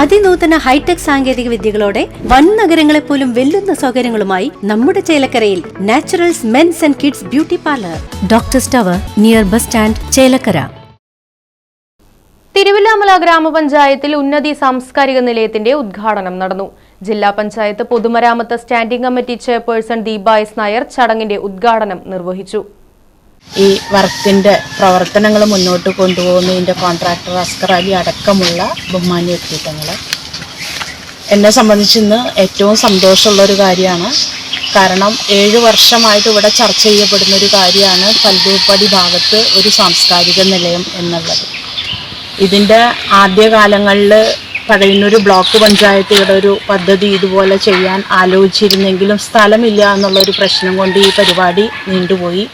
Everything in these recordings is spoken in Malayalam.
അതിനൂതന ഹൈടെക് സാങ്കേതിക വിദ്യകളോടെ വൻ നഗരങ്ങളെ പോലും വെല്ലുന്ന സൗകര്യങ്ങളുമായി നമ്മുടെ ചേലക്കരയിൽ naturals men's and kids beauty parlour. Doctor സ്റ്റവർ near bus stand Chelakkara. Thiruvilwamala ഗ്രാമപഞ്ചായത്തിൽ ഉന്നതി സാംസ്കാരിക നിലയത്തിന്റെ ഉദ്ഘാടനം നടന്നു. ജില്ലാ പഞ്ചായത്ത് പൊതുമരാമത്ത് standing committee chairperson Deepa S Nair ചടങ്ങിന്റെ ഉദ്ഘാടനം നിർവഹിച്ചു. ഈ വർക്കിന്റെ പ്രവർത്തനങ്ങൾ മുന്നോട്ട് കൊണ്ടുപോകുന്നതിന്റെ കോൺട്രാക്ടർ അസ്കർ അലി അടക്കമുള്ള ബഹുമാന്യ വ്യക്തിത്വങ്ങൾ എന്നെ സംബന്ധിച്ച് ഇന്ന് ഏറ്റവും സന്തോഷമുള്ളൊരു കാര്യമാണ്. കാരണം ഏഴ് വർഷമായിട്ട് ഇവിടെ ചർച്ച ചെയ്യപ്പെടുന്ന ഒരു കാര്യമാണ് കല്ലൂപ്പടി ഭാഗത്ത് ഒരു സാംസ്കാരിക നിലയം എന്നുള്ളത്. ഇതിന്റെ ആദ്യകാലങ്ങളിൽ പഴയന്നൂർ ബ്ലോക്ക് പഞ്ചായത്ത് ഇവിടെ ഒരു പദ്ധതി ഇതുപോലെ ചെയ്യാൻ ആലോചിച്ചിരുന്നെങ്കിലും സ്ഥലമില്ല എന്നുള്ളൊരു പ്രശ്നം കൊണ്ട് ഈ പരിപാടി നീണ്ടുപോയി.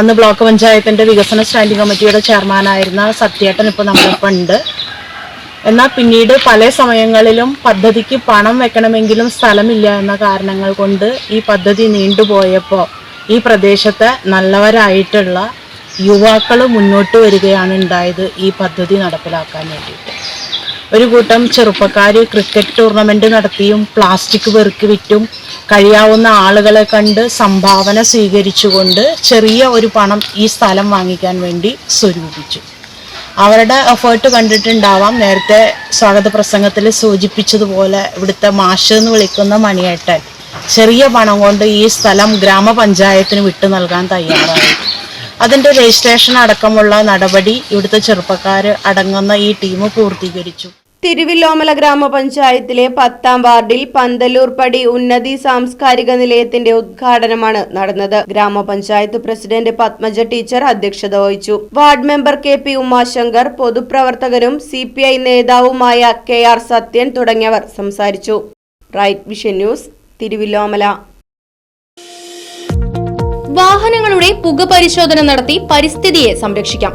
അന്ന് ബ്ലോക്ക് പഞ്ചായത്തിന്റെ വികസന സ്റ്റാൻഡിംഗ് കമ്മിറ്റിയുടെ ചെയർമാനായിരുന്ന സത്യേട്ടൻ ഇപ്പോൾ നമ്മളിപ്പോൾ ഉണ്ട്. എന്നാൽ പിന്നീട് പല സമയങ്ങളിലും പദ്ധതിക്ക് പണം വെക്കണമെങ്കിലും സ്ഥലമില്ല എന്ന കാരണങ്ങൾ കൊണ്ട് ഈ പദ്ധതി നീണ്ടുപോയപ്പോൾ ഈ പ്രദേശത്തെ നല്ലവരായിട്ടുള്ള യുവാക്കൾ മുന്നോട്ട് വരികയാണ് ഉണ്ടായത് ഈ പദ്ധതി നടപ്പിലാക്കാൻ വേണ്ടിയിട്ട്. ഒരു കൂട്ടം ചെറുപ്പക്കാർ ക്രിക്കറ്റ് ടൂർണമെന്റ് നടത്തിയും പ്ലാസ്റ്റിക് വെറുക്കി വിറ്റും കഴിയാവുന്ന ആളുകളെ കണ്ട് സംഭാവന സ്വീകരിച്ചുകൊണ്ട് ചെറിയ ഒരു പണം ഈ സ്ഥലം വാങ്ങിക്കാൻ വേണ്ടി സ്വരൂപിച്ചു. അവരുടെ എഫേർട്ട് കണ്ടിട്ടുണ്ടാവാം. നേരത്തെ സ്വാഗത പ്രസംഗത്തിൽ സൂചിപ്പിച്ചതുപോലെ ഇവിടുത്തെ മാഷ് എന്ന് വിളിക്കുന്ന മണിയേട്ടൻ ചെറിയ പണം കൊണ്ട് ഈ സ്ഥലം ഗ്രാമപഞ്ചായത്തിന് വിട്ടു നൽകാൻ തയ്യാറായി. അതിന്റെ രജിസ്ട്രേഷൻ അടക്കമുള്ള നടപടി ഇവിടുത്തെ ചെറുപ്പക്കാർ അടങ്ങുന്ന ഈ ടീം പൂർത്തീകരിച്ചു. തിരുവില്ലോമല ഗ്രാമപഞ്ചായത്തിലെ പത്താം വാർഡിൽ പന്തലൂർപ്പടി ഉന്നതി സാംസ്കാരിക നിലയത്തിന്റെ ഉദ്ഘാടനമാണ് നടന്നത്. ഗ്രാമപഞ്ചായത്ത് പ്രസിഡന്റ് പത്മജ ടീച്ചർ അധ്യക്ഷത വഹിച്ചു. Ward member K P Umashankar പൊതുപ്രവർത്തകരും C P I നേതാവുമായ കെ ആർ സത്യൻ തുടങ്ങിയവർ സംസാരിച്ചു. Right vision news Thiruvilwamala. വാഹനങ്ങളുടെ പുക പരിശോധന നടത്തി പരിസ്ഥിതിയെ സംരക്ഷിക്കാം.